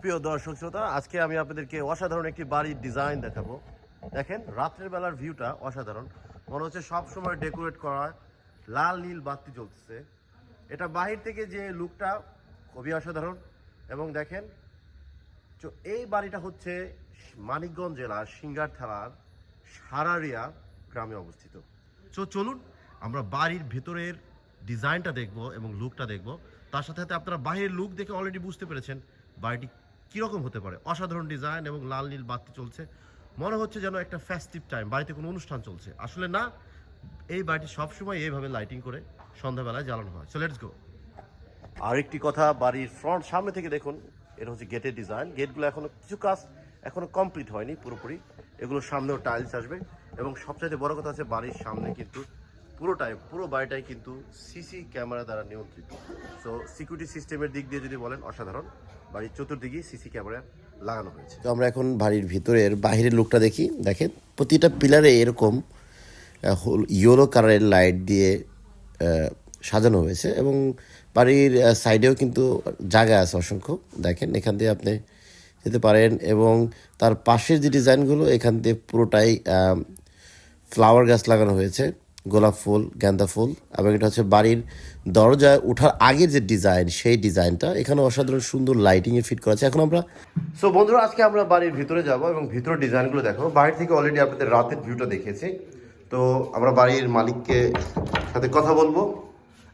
প্রিয় দর্শক শ্রোতা, আজকে আমি আপনাদেরকে অসাধারণ একটি বাড়ির ডিজাইন দেখাবো। দেখেন, রাত্রের বেলার ভিউটা অসাধারণ। মনে হচ্ছে সবসময় ডেকোরেট করা, লাল, নীল বাতি জ্বলছে এটা বাহির থেকে যে লুকটা খুবই অসাধারণ। এবং দেখেন এই বাড়িটা হচ্ছে মানিকগঞ্জ জেলার সিঙ্গার থানার সারারিয়া গ্রামে অবস্থিত। তো চলুন, আমরা বাড়ির ভেতরের ডিজাইনটা দেখব এবং লুকটা দেখব। তার সাথে সাথে আপনারা বাহিরের লুক দেখে অলরেডি বুঝতে পেরেছেন, বাড়িটি কীরকম হতে পারে? অসাধারণ ডিজাইন এবং লাল নীল বাতি চলছে। মনে হচ্ছে যেন একটা ফেস্টিভ টাইম বাড়িতে কোনো অনুষ্ঠান চলছে। আসলে না, এই বাড়িটি সবসময় এইভাবে লাইটিং করে সন্ধ্যাবেলায় জ্বালানো হয়। সো লেটস গো আরেকটি কথা, বাড়ির ফ্রন্ট সামনে থেকে দেখুন, এটা হচ্ছে গেটের ডিজাইন গেটগুলো এখনও কিছু কাজ এখনও কমপ্লিট হয়নি পুরোপুরি। এগুলোর সামনেও টাইলস আসবে। এবং সবচাইতে বড় কথা হচ্ছে, বাড়ির সামনে কিন্তু পুরোটাই, পুরো বাড়িটাই কিন্তু সিসি ক্যামেরা দ্বারা নিয়ন্ত্রিত। সো সিকিউরিটি সিস্টেমের দিক দিয়ে যদি বলেন, অসাধারণ। বাড়ির চতুর্দিকে সিসি ক্যামেরা লাগানো হয়েছে। তো আমরা এখন বাড়ির ভিতরের বাহিরের লুকটা দেখি। দেখেন, প্রতিটা পিলারে এরকম ইয়েলো কালারের লাইট দিয়ে সাজানো হয়েছে এবং বাড়ির সাইডেও কিন্তু জায়গা আছে অসংখ্য। দেখেন, এখান দিয়ে আপনি যেতে পারেন এবং তার পাশের যে ডিজাইনগুলো এখান দিয়ে পুরোটাই ফ্লাওয়ার গাছ লাগানো হয়েছে। গোলাপ ফুল গ্যান্দা ফুল এবং এটা হচ্ছে বাড়ির দরজায় ওঠার আগের যে ডিজাইন সেই ডিজাইনটা। এখানে অসাধারণ সুন্দর লাইটিংয়ে ফিট করা আছে। এখন আমরা সো বন্ধুরা আজকে আমরা বাড়ির ভিতরে যাব এবং ভিতরের ডিজাইনগুলো দেখো বাইরে থেকে অলরেডি আপনাদের রাতের ভিউটা দেখেছি। তো আমরা বাড়ির মালিককে সাথে কথা বলব।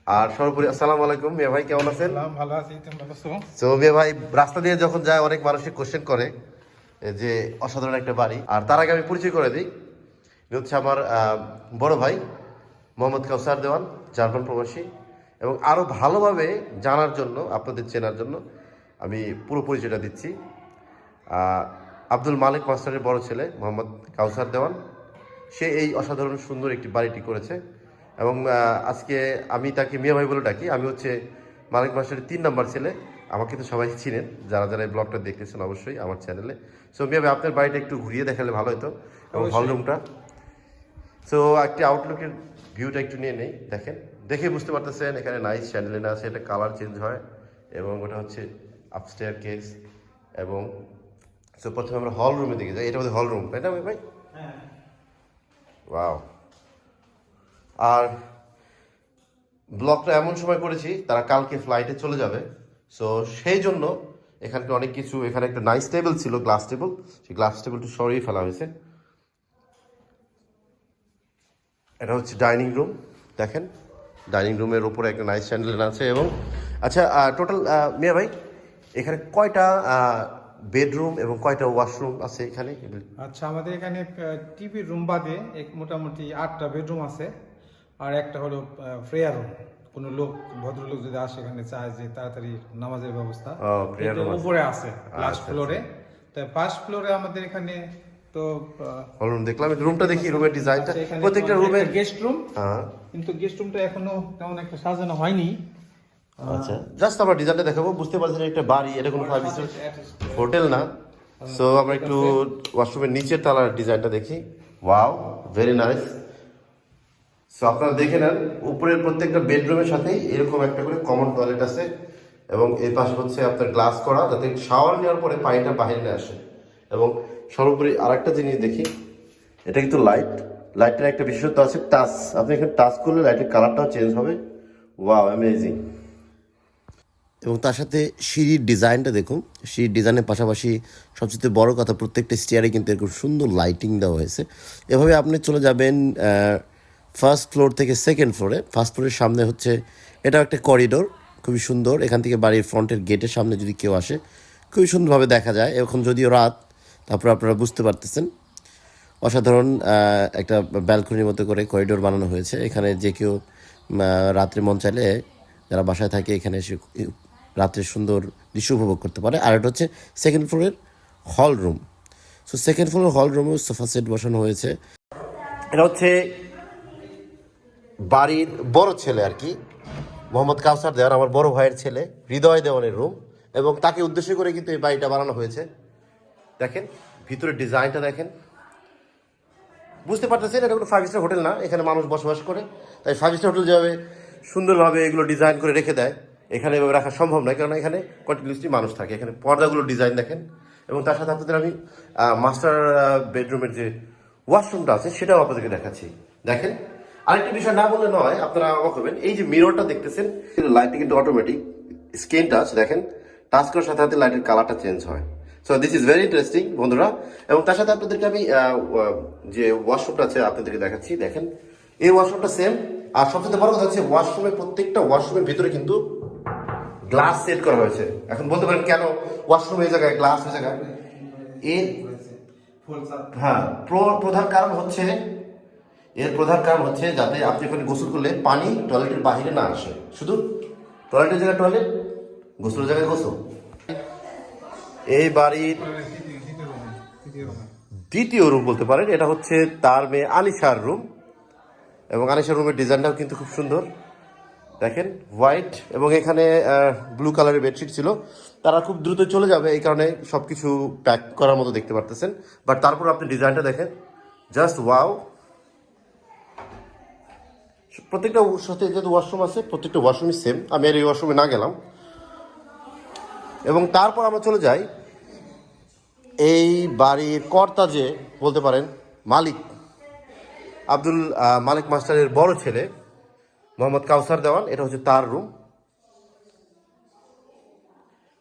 আর সর্বোপরি আসসালামু আলাইকুম। মিয়া ভাই কেমন আছেন? সালাম ভালো আছি। তুমি ভালো আছো? তো মিয়া ভাই রাস্তা দিয়ে যখন যায় অনেক মানুষের কোশ্চেন করে যে অসাধারণ একটা বাড়ি। আর তার আগে আমি পরিচয় করে দিই। ইনি হচ্ছে আমার বড় ভাই মোহাম্মদ কাউসার দেওয়ান জার্মান প্রবাসী। এবং আরও ভালোভাবে জানার জন্য আপনাদের চেনার জন্য আমি পুরো পরিচয়টা দিচ্ছি। আব্দুল মালিক মাস্টারের বড় ছেলে মোহাম্মদ কাউসার দেওয়ান। সে এই অসাধারণ সুন্দর একটি বাড়িটি করেছে। এবং আজকে আমি তাকে মিয়া ভাই বলে ডাকি। আমি হচ্ছে মালিক মাস্টারের তিন নম্বর ছেলে। আমাকে তো সবাই চিনেন। যারা যারা এই ব্লগটা দেখতেছেন অবশ্যই আমার চ্যানেলে। সো মিয়া ভাই আপনার বাড়িটা একটু ঘুরিয়ে দেখালে ভালো হতো। এবং হল রুমটা সো একটি আউটলুকের ভিউটা একটু নিয়ে নেই দেখেন। দেখে বুঝতে পারতেছেন এখানে নাইস চ্যান্ডেলিনা আছে এটা কালার চেঞ্জ হয় এবং ওটা হচ্ছে আপস্টেয়ার কেস এবং সো প্রথমে আমরা হল রুমে দিকে যাই এটা আমাদের হল রুম তাই না ভাই ওয়াও আর ব্লগটা এমন সময় করেছি তারা কালকে ফ্লাইটে চলে যাবে সো সেই জন্য এখানকার অনেক কিছু এখানে একটা নাইস টেবিল ছিল গ্লাস টেবিল সেই গ্লাস টেবিলটা সরিয়ে ফেলা হয়েছে। এটা হচ্ছে ডাইনিং রুম দেখেন। ডাইনিং রুমের উপরে একটা নাইস স্যান্ডেল আছে এবং আচ্ছা টোটাল মিয়া ভাই এখানে কয়টা বেডরুম এবং কয়টা ওয়াশরুম আছে এখানে? আচ্ছা আমাদের এখানে টিভি রুম বাদে এক মোটামুটি আটটা বেডরুম আছে। আর একটা হলো ফ্রেয়ার রুম কোনো লোক ভদ্রলোক যদি আসে এখানে চায় যে তাড়াতাড়ি নামাজের ব্যবস্থা। উপরে আছে লাস্ট ফ্লোরে তো ফার্স্ট ফ্লোরে আমাদের এখানে তো হল দেখলাম রুমটা দেখি রুমের ডিজাইনটা প্রত্যেকটা রুমের গেস্ট রুম হ্যাঁ। কিন্তু গেস্ট রুমটা এখনও তেমন একটা সাজানো হয়নি। আচ্ছা। জাস্ট আমরা ডিজাইনটা দেখাবো বুঝতে পারছেন এটা বাড়ি এটা কোনো ফাইভ স্টার হোটেল না। সো আমরা একটু ওয়াশরুমের নিচের তালার ডিজাইনটা দেখি। ওয়াও ভেরি নাইস সো আপনারা দেখে নেন উপরের প্রত্যেকটা বেডরুমের সাথেই এরকম একটা করে কমন টয়লেট আছে। এবং এর পাশে হচ্ছে আপনার গ্লাস করা যাতে শাওয়ার নেওয়ার পরে পানিটা বাইরে না আসে। এবং সর্বোপরি আরেকটা জিনিস দেখি, এটা কিন্তু লাইট লাইটের একটা বিশেষত্ব আছে টাচ আপনি এখানে টাচ করলে লাইটের কালারটাও চেঞ্জ হবে। ওয়াও অ্যামেজিং এবং তার সাথে সিঁড়ির ডিজাইনটা দেখুন। সিঁড়ির ডিজাইনের পাশাপাশি সবচেয়ে বড় কথা, প্রত্যেকটা স্টিয়ারে কিন্তু এরকম সুন্দর লাইটিং দেওয়া হয়েছে। এভাবে আপনি চলে যাবেন ফার্স্ট ফ্লোর থেকে সেকেন্ড ফ্লোরে ফার্স্ট ফ্লোরের সামনে হচ্ছে এটা একটা করিডোর খুবই সুন্দর। এখান থেকে বাড়ির ফ্রন্টের গেটের সামনে যদি কেউ আসে, খুবই সুন্দরভাবে দেখা যায়। এখন যদিও রাত তারপর আপনারা বুঝতে পারতেছেন। অসাধারণ একটা ব্যালকনির মতো করে করিডোর বানানো হয়েছে। এখানে যে কেউ রাত্রে মন চাইলে যারা বাসায় থাকে, এখানে এসে রাত্রে সুন্দর দৃশ্য উপভোগ করতে পারে। আর এটা হচ্ছে সেকেন্ড ফ্লোরের হল রুম সো সেকেন্ড ফ্লোরের হল রুমেও সোফা সেট বসানো হয়েছে। এটা হচ্ছে বাড়ির বড় ছেলে আর কি, মোহাম্মদ কাউসার দেওয়ান, আমার বড় ভাইয়ের ছেলে, হৃদয় দেওয়ানের রুম এবং তাকে উদ্দেশ্য করে কিন্তু এই বাড়িটা বানানো হয়েছে। দেখেন ভিতরের ডিজাইনটা দেখেন। বুঝতে পারতেছেন, এটা কোনো ফাইভ স্টার হোটেল না, এখানে মানুষ বসবাস করে। তাই ফাইভ স্টার হোটেল যেভাবে সুন্দরভাবে এগুলো ডিজাইন করে রেখে দেয়, এখানে এভাবে রাখা সম্ভব নয় কারণ এখানে কন্টিনিউসলি মানুষ থাকে। এখানে পর্দাগুলো ডিজাইন দেখেন, এবং তার সাথে আপনাদের আমি মাস্টার বেডরুমের যে ওয়াশরুমটা আছে, সেটাও আপনাদেরকে দেখাচ্ছি। দেখেন, আরেকটা বিষয় না বললে নয়, আপনারা অবাক হবেন। এই যে মিররটা দেখতেছেন লাইটটা কিন্তু অটোমেটিক স্ক্রিন টাচ দেখেন টাচ করার সাথে সাথে লাইটের কালারটা চেঞ্জ হয়। So this is very interesting বন্ধুরা। এবং তার সাথে আপনাদেরকে আমি যে ওয়াশরুমটা আছে, আপনাদেরকে দেখাচ্ছি। দেখেন, এই ওয়াশরুমটা সেম আর সবচেয়ে বড় কথা হচ্ছে ওয়াশরুমের প্রত্যেকটা ওয়াশরুমের ভিতরে কিন্তু গ্লাস সেট করা হয়েছে। এখন বলতে পারেন, কেন ওয়াশরুম এই জায়গায় গ্লাস এই জায়গায়? এর হ্যাঁ প্র- প্রধান কারণ হচ্ছে, এর প্রধান কারণ হচ্ছে যাতে আপনি ওখানে গোসল করলে পানি টয়লেটের বাইরে না আসে। শুধু টয়লেটের জায়গায় টয়লেট গোসলের জায়গায় গোসল। এই বাড়ির দ্বিতীয় রুম বলতে পারেন, এটা হচ্ছে তার মেয়ে আনিশার রুম। এবং আনিশার রুমের ডিজাইনটাও কিন্তু খুব সুন্দর। দেখেন, হোয়াইট এবং এখানে ব্লু কালারের বেডশিট ছিল। তারা খুব দ্রুত চলে যাবে, এই কারণে সব কিছু প্যাক করার মতো দেখতে পারতেছেন। বাট তারপর আপনি ডিজাইনটা দেখেন। Just wow. প্রত্যেকটা সাথে যেহেতু ওয়াশরুম আছে, প্রত্যেকটা ওয়াশরুমই সেম আমি আর এই ওয়াশরুমে না গেলাম। এবং তারপর আমরা চলে যাই এই বাড়ির কর্তা যে, বলতে পারেন, মালিক। আব্দুল মালিক মাস্টারের বড় ছেলে, মোহাম্মদ কাউসার দেওয়ান। এটা হচ্ছে তার রুম।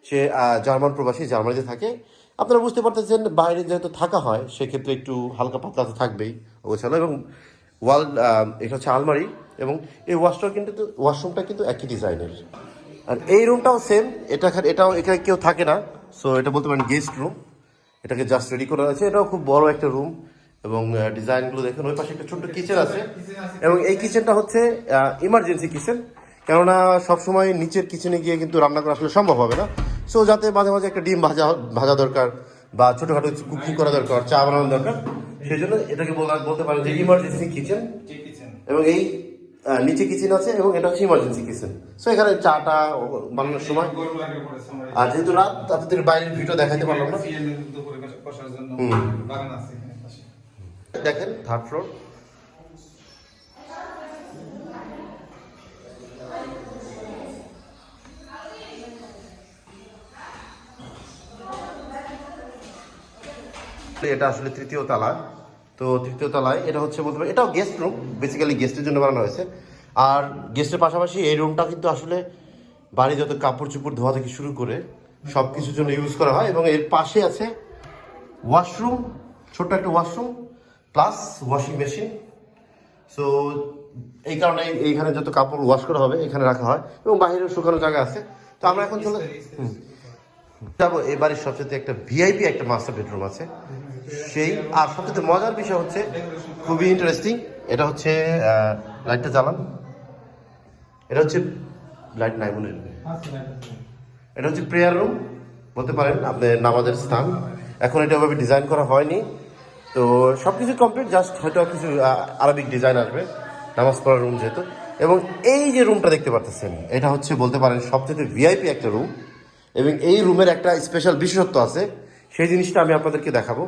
সে জার্মান প্রবাসী, জার্মানিতে থাকে। আপনারা বুঝতে পারতেছেন, বাইরে যেহেতু থাকা হয়, সেক্ষেত্রে একটু হালকা পাতলা তো থাকবেই গোছানো এবং ওয়াল এটা হচ্ছে আলমারি। এবং এই ওয়াশটা কিন্তু ওয়াশরুমটা কিন্তু একই ডিজাইনের আর এই রুমটাও সেম এটা এটাও এখানে কেউ থাকে না সো এটা বলতে পারেন গেস্ট রুম এটাকে জাস্ট রেডি করা হয়েছে এটাও খুব বড় একটা রুম এবং ডিজাইনগুলো দেখুন ওই পাশে একটা ছোট্ট কিচেন আছে। এবং এই কিচেনটা হচ্ছে ইমার্জেন্সি কিচেন কেননা সবসময় নিচের কিচেনে গিয়ে কিন্তু রান্না করা আসলে সম্ভব হবে না। সো যাতে মাঝে মাঝে একটা ডিম ভাজা ভাজা দরকার বা ছোটোখাটো কুকিং করা দরকার চা বানানো দরকার সেই জন্য এটাকে বলা বলতে পারেন যে ইমার্জেন্সি কিচেন এবং এই নিচে কিচেন আছে এবং এটা হচ্ছে ইমার্জেন্সি কিচেন সো এখানে চাটা বানানোর সময় আর যেহেতু রাত আপনাদের বাইরের ভিডিও দেখাতে পারলাম না। পাশে। দেখেন থার্ড ফ্লোর এটা আসলে তৃতীয় তলা। তো তৃতীয় তলায় এটা হচ্ছে বলতে পারি এটাও গেস্ট রুম বেসিক্যালি গেস্টের জন্য বানানো হয়েছে। আর গেস্টের পাশাপাশি এই রুমটা কিন্তু আসলে বাড়ি যত কাপড় চোপড় ধোয়া থেকে শুরু করে সব কিছুর জন্য ইউজ করা হয় এবং এর পাশে আছে ওয়াশরুম ছোট্ট একটা washroom plus washing machine so এই কারণে এইখানে যত কাপড় ওয়াশ করা হবে এখানে রাখা হয় এবং বাইরেও শুকানো জায়গা আছে। তো আমরা এখন চলে। যাব এই বাড়ির সবচেয়ে একটা ভিআইপি একটা মাস্টার বেডরুম আছে। সেই আর সবচেয়ে মজার বিষয় হচ্ছে খুবই ইন্টারেস্টিং এটা হচ্ছে লাইটটা জ্বালান। এটা হচ্ছে লাইট নাই মনে এটা হচ্ছে প্রেয়ার রুম বলতে পারেন আপনার নামাজের স্থান। এখন এটা ওভাবে ডিজাইন করা হয়নি। তো সব কিছু কমপ্লিট জাস্ট হয়তো কিছু আরবিক ডিজাইন আসবে, নামাজ পড়ার রুম যেহেতু। এবং এই যে রুমটা দেখতে পারতেছেন, এটা হচ্ছে বলতে পারেন সবচেয়ে ভিআইপি একটা রুম এবং এই রুমের একটা স্পেশাল বিশেষত্ব আছে, সেই জিনিসটা আমি আপনাদেরকে দেখাবো।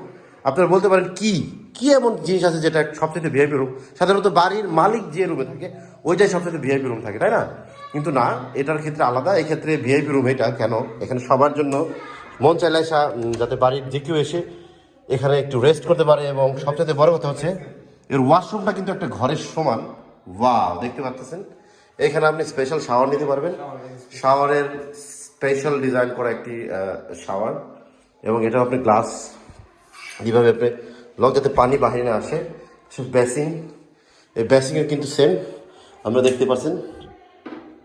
আপনারা বলতে পারেন কি? কি এমন জিনিস আছে যেটা সবচেয়ে ভিআইপি রুম সাধারণত বাড়ির মালিক যে রুমে থাকে, ওইটাই সবচেয়ে ভিআইপি রুম থাকে, তাই না? কিন্তু না, এটার ক্ষেত্রে আলাদা এই ক্ষেত্রে ভিআইপি রুম এটা, কেন? এখানে সবার জন্য মন চাইলে আসা যাতে বাড়ির যে কেউ এসে এখানে একটু রেস্ট করতে পারে এবং সবচেয়ে বড় কথা হচ্ছে, এর ওয়াশরুমটা কিন্তু একটা ঘরের সমান। ওয়াও দেখতে পাচ্ছেন? এখানে আপনি স্পেশাল শাওয়ার নিতে পারবেন। শাওয়ারের স্পেশাল ডিজাইন করা একটি শাওয়ার এবং এটা আপনি গ্লাস যেভাবে আপনি লক যাতে পানি বাহিরে না আসে। সে বেসিং এই বেসিংয়ের কিন্তু সেম আমরা দেখতে পাচ্ছেন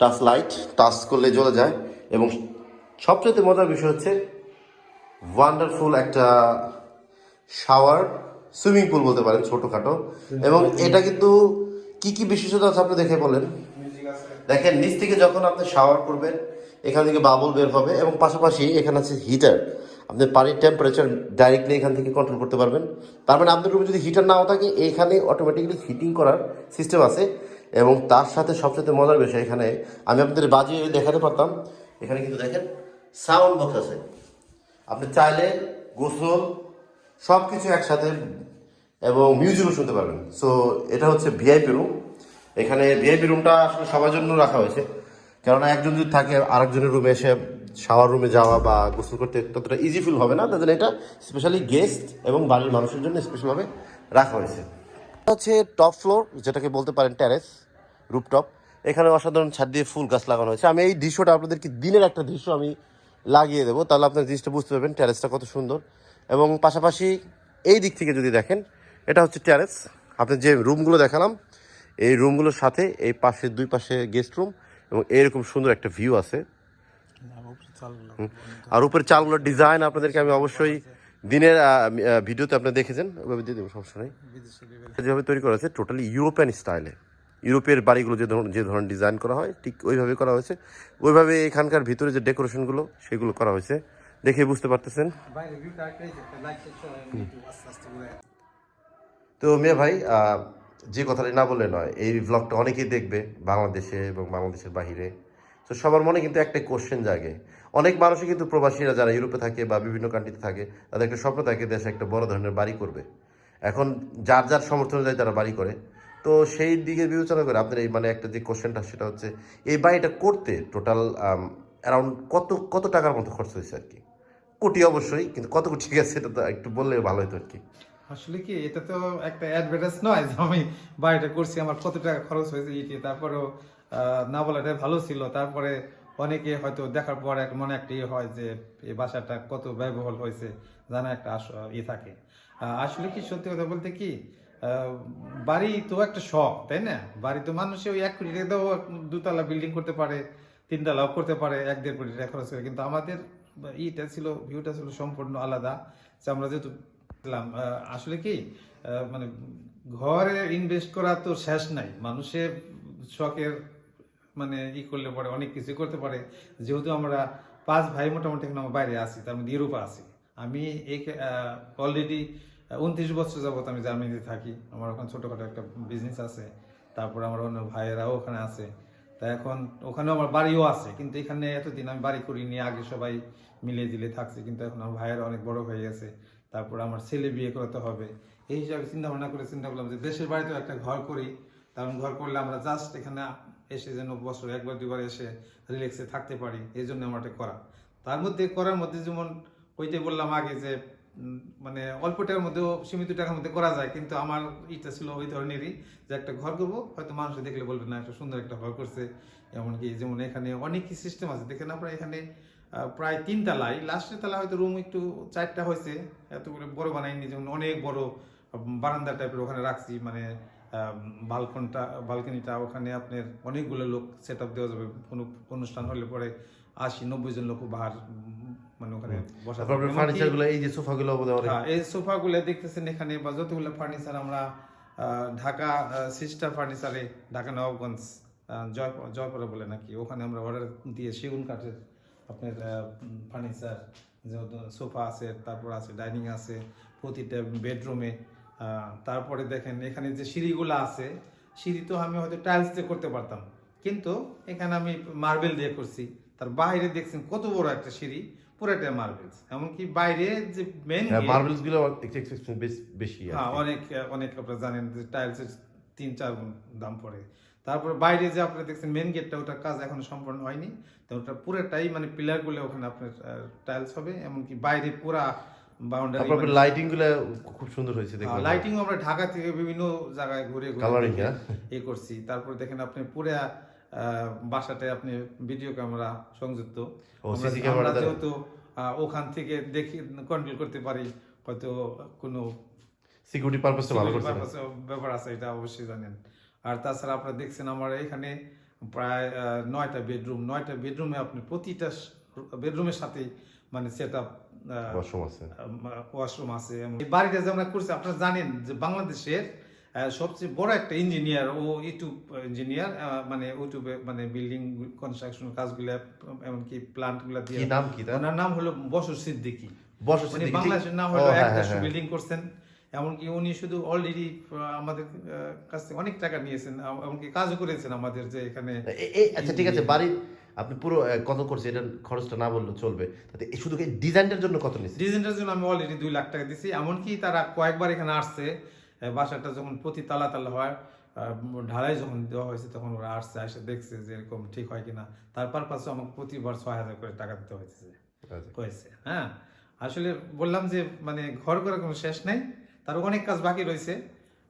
টাচ লাইট টাচ করলে জ্বলে যায়। এবং সবচেয়ে মজার বিষয় হচ্ছে ওয়ান্ডারফুল একটা শাওয়ার সুইমিং পুল বলতে পারেন ছোটোখাটো। এবং এটা কিন্তু কি কি বিশেষতা আছে আপনি দেখে বলেন। দেখেন, নিচ থেকে যখন আপনি শাওয়ার করবেন, এখান থেকে বাবল বের হবে। এবং পাশাপাশি এখানে আছে হিটার আপনি পানির টেম্পারেচার ডাইরেক্টলি এখান থেকে কন্ট্রোল করতে পারবেন। তার মানে আপনার রুমে যদি হিটার নাও থাকে এখানে অটোমেটিক্যালি হিটিং করার সিস্টেম আছে এবং তার সাথে সবচেয়ে মজার বিষয় এখানে, আমি আপনাদের বাজিয়ে দেখাতে পারতাম। এখানে কিন্তু দেখেন সাউন্ড বক্স আছে। আপনি চাইলে গোসল সব কিছু একসাথে এবং মিউজিকও শুনতে পারবেন। সো এটা হচ্ছে ভিআইপি রুম এখানে ভিআইপি রুমটা আসলে সবার জন্য রাখা হয়েছে। কেননা একজন যদি থাকে, আরেকজনের রুমে এসে শাওয়ার রুমে যাওয়া বা গোসল করতে ততটা ইজি ফিল হবে না। তাদের এটা স্পেশালি গেস্ট এবং বাড়ির মানুষের জন্য স্পেশালভাবে রাখা হয়েছে। হচ্ছে টপ ফ্লোর যেটাকে বলতে পারেন ট্যারেস রুপটপ এখানে অসাধারণ ছাদ দিয়ে ফুল গাছ লাগানো হয়েছে। আমি এই দৃশ্যটা আপনাদেরকে দিনের একটা দৃশ্য আমি লাগিয়ে দেবো, তাহলে আপনার জিনিসটা বুঝতে পারবেন ট্যারেসটা কত সুন্দর। এবং পাশাপাশি এই দিক থেকে যদি দেখেন, এটা হচ্ছে ট্যারেস আপনি যে রুমগুলো দেখালাম, এই রুমগুলোর সাথে এই পাশে দুই পাশে গেস্ট রুম এবং এরকম সুন্দর একটা ভিউ আছে। আর উপরে চালগুলোর ডিজাইন আপনাদেরকে আমি অবশ্যই দিনের ভিডিওতে আপনি দেখেছেন। ওইভাবে দিয়ে দেবো সমস্যা নেই। যেভাবে তৈরি করা হয়েছে টোটালি ইউরোপিয়ান স্টাইলে ইউরোপের বাড়িগুলো যে ধরনের যে ধরনের ডিজাইন করা হয় ঠিক ওইভাবে করা হয়েছে। ওইভাবে এখানকার ভিতরে যে ডেকোরেশনগুলো সেগুলো করা হয়েছে। দেখে বুঝতে পারতেছেন। তো মেয়ে ভাই যে কথাটি না বললে নয় এই ব্লগটা অনেকেই দেখবে বাংলাদেশে এবং বাংলাদেশের বাহিরে। তো সবার মনে কিন্তু একটা কোশ্চেন জাগে। অনেক মানুষই কিন্তু প্রবাসীরা যারা ইউরোপে থাকে বা বিভিন্ন কান্ট্রিতে থাকে, তাদের একটা স্বপ্ন থাকে দেশে একটা বড় ধরনের বাড়ি করবে। এখন যার যার সমর্থন অনুযায়ী তারা বাড়ি করে। তো সেই দিকে বিবেচনা করে আপনার এই মানে একটা যে কোশ্চেনটা সেটা হচ্ছে এই বাড়িটা করতে টোটাল অ্যারাউন্ড কত কত টাকার মতো খরচ হয়েছে আর কি? কোটি অবশ্যই, কিন্তু কত কোটি ঠিক আছে সেটা তো একটু বললে ভালো হতো আর কি। আসলে কি, এটা তো একটা অ্যাডভার্টাইজ নয় যে আমি বাড়িটা করছি, আমার কত টাকা খরচ হয়েছে ইটি তারপরেও না বলাটাই ভালো ছিল। তারপরে অনেকে হয়তো দেখার পর এক মনে একটা ইয়ে হয় যে, এই বাসাটা কত ব্যয়বহুল হয়েছে, জানা একটা ইয়ে থাকে। আসলে কি সত্যি কথা বলতে কি বাড়ি তো একটা শখ, তাই না? বাড়ি তো মানুষে ওই এক কোটি টাকা দুতলা বিল্ডিং করতে পারে, তিনতলাও করতে পারে, এক দেড় কোটি টাকা খরচ করে। কিন্তু আমাদের ইটা ছিল ভিউটা ছিল সম্পূর্ণ আলাদা। যে আমরা যেহেতু আসলে কি মানে ঘরে ইনভেস্ট করা তো শেষ নাই। মানুষের শখের মানে ই করলে পরে, অনেক কিছু করতে পারে। যেহেতু আমরা পাঁচ ভাই মোটামুটি এখন আমরা বাইরে আছি, তার মধ্যে ইউরোপে আছি। আমি এই অলরেডি উনত্রিশ বছর যাবত আমি জার্মানিতে থাকি। আমার ওখানে ছোটোখাটো একটা বিজনেস আছে। তারপর আমার অন্য ভাইয়েরাও ওখানে আছে। তা এখন ওখানেও আমার বাড়িও আছে। কিন্তু এখানে এতদিন আমি বাড়ি করিনি, আগে সবাই মিলে দিলে থাকছে। কিন্তু এখন আমার ভাইয়েরা অনেক বড় হয়ে গেছে। তারপর আমার ছেলে বিয়ে করতে হবে। এই হিসাবে চিন্তা ভাবনা করে চিন্তা করলাম যে দেশের বাড়িতেও একটা ঘর করি। কারণ ঘর করলে আমরা জাস্ট এখানে এসে যেন বছর একবার দুবার এসে রিল্যাক্সে থাকতে পারি, এই জন্য আমার এটা করা। তার মধ্যে করার মধ্যে যেমন ওইটাই বললাম আগে যে মানে অল্প টাকার মধ্যেও সীমিত টাকার মধ্যে করা যায়, কিন্তু আমার ইটা ছিল ওই ধরনেরই যে একটা ঘর করব, হয়তো মানুষ দেখলে বলবে, না, একটা সুন্দর একটা ঘর করছে। এমনকি যেমন এখানে অনেক সিস্টেম আছে, দেখেন আপনারা এখানে প্রায় তিন তলায় লাস্টের তালা হয়তো রুম একটু চারটা হয়েছে এতগুলো বড় বানাইনি, যেমন অনেক বড় বারান্দা টাইপের ওখানে রাখছি মানে বালকনটা বালকনিটা ওখানে আপনার অনেকগুলো লোক সেট আপ দেওয়া যাবে। কোনো অনুষ্ঠান হলে পরে আশি নব্বই জন লোক বাহার মানে ওখানে বসা এই যে সোফা গুলো অনেক। হ্যাঁ, এই সোফা গুলো দেখতেছেন এখানে বা যতগুলো ফার্নিচার আমরা ঢাকা সিস্টার ফার্নিচারে ঢাকা নবাবগঞ্জ আহ, জয়পুর জয়পুরে বলে নাকি ওখানে আমরা অর্ডার দিয়ে সেগুন কাঠের আপনার ফার্নিচার যেহেতু সোফা আছে তারপর আছে ডাইনিং আছে প্রতিটা বেডরুমে তারপরে দেখেন এখানে যে সিঁড়িগুলো আছে সিঁড়ি তো আমি হয়তো টাইলস দিয়ে করতে পারতাম। কিন্তু এখানে আমি মার্বেল দিয়ে করছি। তার বাইরে দেখছেন কত বড় একটা সিঁড়ি পুরোটা মার্বেলস এমনকি বাইরে যে মেন মার্বেলসগুলো একটু বেশ- হ্যাঁ অনেক অনেক আপনারা জানেন যে টাইলসের তিন চার গুণ দাম পড়ে। তারপরে বাইরে যে আপনারা দেখছেন মেন গেটটা ওটার কাজ এখনও সম্পূর্ণ হয়নি। তো ওটা পুরোটাই মানে পিলারগুলো ওখানে আপনার টাইলস হবে। এমনকি বাইরে পুরা বাউন্ডারি লাইটিংগুলো খুব সুন্দর হয়েছে দেখলাম লাইটিং আমরা ঢাকা থেকে বিভিন্ন জায়গায় ঘুরে ঘুরে হ্যাঁ? এ করছি তারপর দেখেন আপনি পুরা বাসাটায় আপনি ভিডিও ক্যামেরা সংযুক্ত আমরা-? যেহেতু ওখান থেকে দেখি কন্ট্রোল করতে পারি হয়তো কোনো সিকিউরিটি পারপাসটা ভালো করছে? ব্যাপার আছে এটা অবশ্যই জানেন আর তাছাড়া আপনারা দেখছেন আমার এখানে প্রায় নয়টা বেডরুম নয়টা বেডরুমে আপনি প্রতিটা বেডরুমের সাথে মানে সেট আপ ওয়াশরুম আছে। ওয়াশরুম আছে বাড়িটা যে আমরা করছি আপনারা জানেন যে বাংলাদেশের সবচেয়ে বড় একটা ইঞ্জিনিয়ার ও ইউটিউব ইঞ্জিনিয়ার মানে ইউটিউবে মানে বিল্ডিং কনস্ট্রাকশন কাজগুলো এমনকি প্লান্ট দিয়ে নাম কি ওনার নাম হলো বসর সিদ্দিকী। বসর সিদ্দিকী? বাংলাদেশের নাম হলো হ্যাঁ, এক হ্যাঁ, হ্যাঁ। বিল্ডিং করছেন। এমনকি উনি শুধু অলরেডি আমাদের কাছ থেকে অনেক টাকা নিয়েছেন এমনকি কাজও করেছেন আমাদের যে এখানে আচ্ছা ঠিক আছে বাড়ির আপনি পুরো কত করছে এটা খরচটা না বললেও চলবে। তাতে শুধু এই ডিজাইনটার জন্য কত নিচ্ছে ডিজাইনটার জন্য আমি অলরেডি দুই লাখ টাকা দিছি। এমনকি তারা কয়েকবার এখানে আসছে বাসাটা যখন প্রতি তালা তালা হয় ঢালাই যখন দেওয়া হয়েছে তখন ওরা আসছে এসে দেখছে যে এরকম ঠিক হয় কিনা। তার পারপাসে আমাকে প্রতিবার ছয় হাজার করে টাকা দিতে হয়েছে হয়েছে হ্যাঁ? আসলে বললাম যে মানে ঘর করে কোনো শেষ নেই। তার অনেক কাজ বাকি রয়েছে।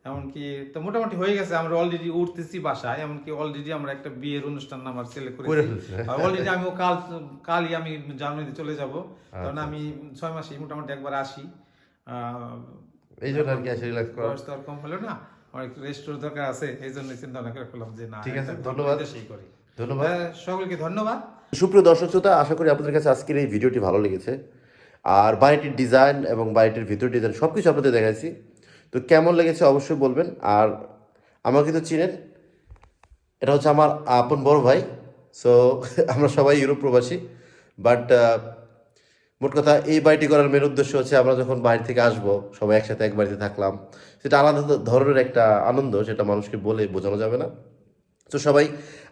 এমনকি তো মোটামুটি হয়ে গেছে আমরা অলরেডি উঠতেছি বাসায় এমনকি অলরেডি আমরা একটা বিয়ের অনুষ্ঠান আমার ছেলে করে অলরেডি আমি কাল কালই আমি জার্মানিতে চলে যাব। আচ্ছা। কারণ আমি ছয় মাসে মোটামুটি একবার আসি। এই জন্য আর কি এসে রিল্যাক্স করা? তো কম হলো না। আমার একটু রেস্টোর দরকার আছে এই জন্য চিন্তা ভাবনা করে করলাম যে না ঠিক আছে, ধন্যবাদ। সেই করি। ধন্যবাদ। সকলকে ধন্যবাদ। সুপ্রিয় দর্শক শ্রোতা আশা করি আপনাদের কাছে আজকের এই ভিডিওটি ভালো লেগেছে। আর বাড়িটির ডিজাইন এবং বাড়িটির ভিতর ডিজাইন সব কিছু আপনাদের দেখাচ্ছি তো কেমন লেগেছে অবশ্যই বলবেন। আর আমাকে তো চিনেন, এটা হচ্ছে আমার আপন বড় ভাই সো আমরা সবাই ইউরোপ প্রবাসী বাট মোট কথা এই বাড়িটি করার মেন উদ্দেশ্য হচ্ছে আমরা যখন বাইরে থেকে আসব, সবাই একসাথে এক বাড়িতে থাকলাম, সেটা আলাদা ধরনের একটা আনন্দ, সেটা মানুষকে বলে বোঝানো যাবে না। তো সবাই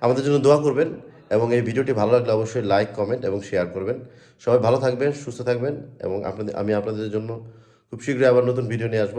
আমাদের জন্য দোয়া করবেন এবং এই ভিডিওটি ভালো লাগলে অবশ্যই লাইক কমেন্ট এবং শেয়ার করবেন। সবাই ভালো থাকবেন, সুস্থ থাকবেন এবং আপনাদের আমি আপনাদের জন্য খুব শীঘ্রই আবার নতুন ভিডিও নিয়ে আসব।